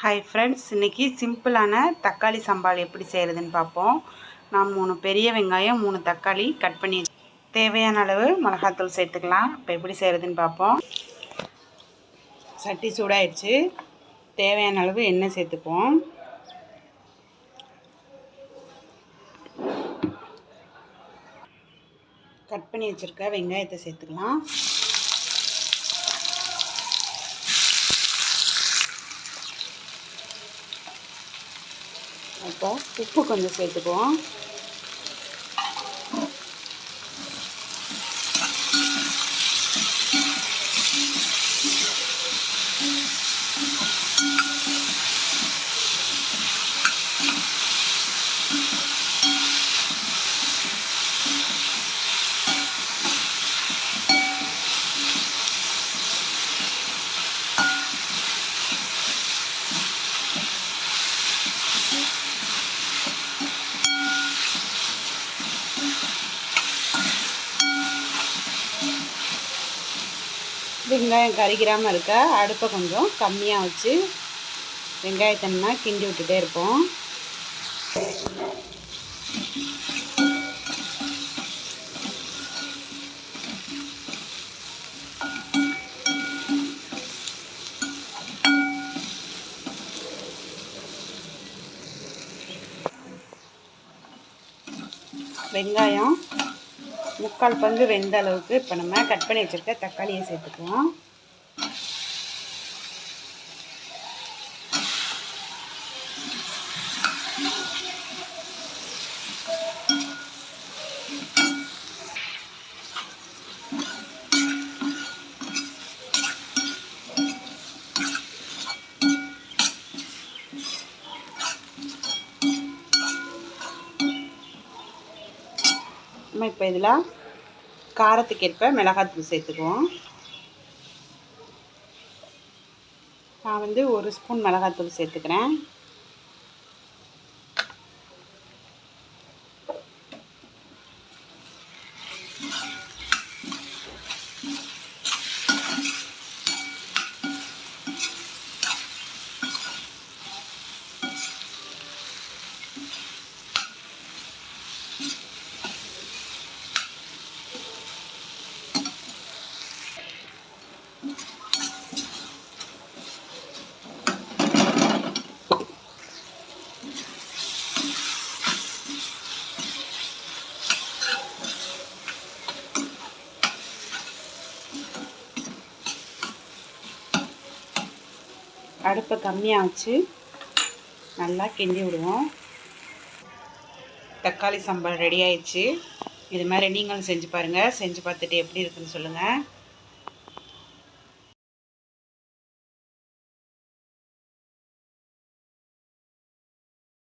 Hi friends இன்றைக்கி சிம்பிளான தக்காளி சம்பால் எப்படி செய்கிறதுன்னு பார்ப்போம். நான் மூணு பெரிய வெங்காயம் மூணு தக்காளி கட் பண்ணி தேவையான அளவு மிளகாத்தூள் சேர்த்துக்கலாம். இப்போ எப்படி செய்கிறதுன்னு பார்ப்போம். சட்டி சூடாயிடுச்சு. தேவையான அளவு எண்ணெய் சேர்த்துப்போம். கட் பண்ணி வச்சுருக்க வெங்காயத்தை சேர்த்துக்கலாம். இப்போ உப்பு கொஞ்சம் சேர்த்துக்குவோம். வெங்காயம் கறிக்கிறாமல் இருக்க அடுப்பை கொஞ்சம் கம்மியாக வச்சு வெங்காயத்தன்னா கிண்டி விட்டுட்டே இருப்போம். வெங்காயம் முக்கால் பங்கு வெந்த அளவுக்கு இப்போ நம்ம கட் பண்ணி வச்சுருக்க தக்காளியை சேர்த்துக்குவோம். நம்ம இப்போ இதில் காரத்துக்கேற்ப மிளகாத்தூள் சேர்த்துக்குவோம். நான் வந்து ஒரு ஸ்பூன் மிளகாத்தூள் சேர்த்துக்கிறேன். அடுப்பை கம்மியாக வச்சு நல்லா கிண்டி விடுவோம். தக்காளி சாம்பார் ரெடி ஆயிடுச்சு. இது மாதிரி நீங்களும் செஞ்சு பாருங்கள் செஞ்சு பார்த்துட்டு எப்படி இருக்குன்னு சொல்லுங்கள்